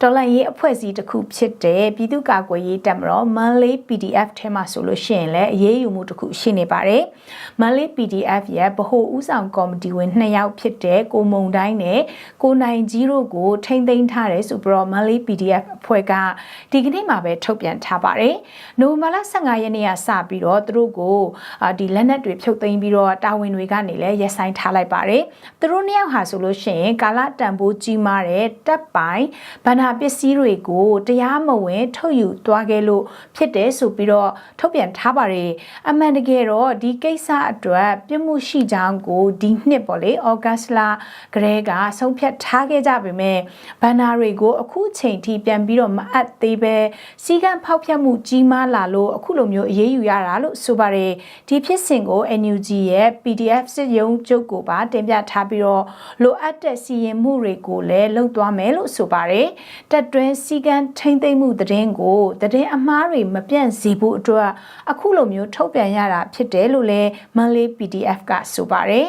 တော်လှန်ရေးအဖွဲ့အစည်းတစ်ခုဖြစ်တဲ့ပြည်သူ့ကာကွယ်ရေးတပ်မတော်မန်လေး PDF ထဲမှာဆိုလို့ရှိရင်လည်းအရေးယူမှုတစ်ခုရှိနေပါတယ်။မန်လေး PDF ရဲ့ဗဟိုဦးဆောင်ကော်မတီဝင်2ယောက်ဖြစ်တဲ့ကိုမုံတိုင်းနဲ့ကိုနိုင်ကြီးတို့ကိုထိမ့်သိမ်းထားတယ်ဆိုပြီးတော့မန်လေး PDF အဖွဲ့ကဒီကနေ့မှာပဲထုတ်ပြန်ထားပါတယ်။နိုဝင်ဘာလ15ရက်နေ့ကစပြီးတော့သူတို့ကိုအာဒီလက်နက်တွေဖြုတ်သိမ်းပြီးတော့တာဝန်တွေကနေလည်းရက်ဆိုင်ထားလိုက်ပါတယ်။သူတို့နှစ်ယောက်ဟာဆိုလို့ရှိရင်ကာလတန်ဖိုးကြီးမားတဲ့တပ်ပိုင်းဗန္နာပစ္စည်းတွေကိုတရားမဝင် ထုတ်ယူသွားခဲ့လို့ဖြစ်တယ်ဆိုပြီးတော့ထုတ်ပြန်ထားပါတယ်။အမှန်တကယ်တော့ဒီကိစ္စအတွက်ပြစ်မှုရှိကြောင်းကိုဒီနှစ်ပေါ့လေဩဂတ်စ်လကလေးကဆုံးဖြတ်ထားခဲ့ကြပေမဲ့ဗန္နာတွေကိုအခုချိန်ထိပြန်ပြီးတော့မအပ်သေးပဲစီကံဖောက်ဖျက်မှုကြီးမားလာလို့အခုလိုမျိုးအရေးယူရတာလို့ဆိုပါတယ်ဒီဖြစ်စဉ်ကို NUG ရဲ့ PDF စစ်ရုံးချုပ်ကိုပါတင်ပြထားပြီးတော့လိုအပ်တဲ့စီရင်မှုတွေကိုလည်းလုပ်သွားမယ်လို့ဆိုပါတယ်တက်တွင်းစီကံထိမ့်သိမ့်မှုသတင်းကိုသတင်းအမှားတွေမပြန့်စေဖို့အတွက်အခုလိုမျိုးထုတ်ပြန်ရတာဖြစ်တယ်လို့လည်းမန်လေး PDF ကဆိုပါတယ်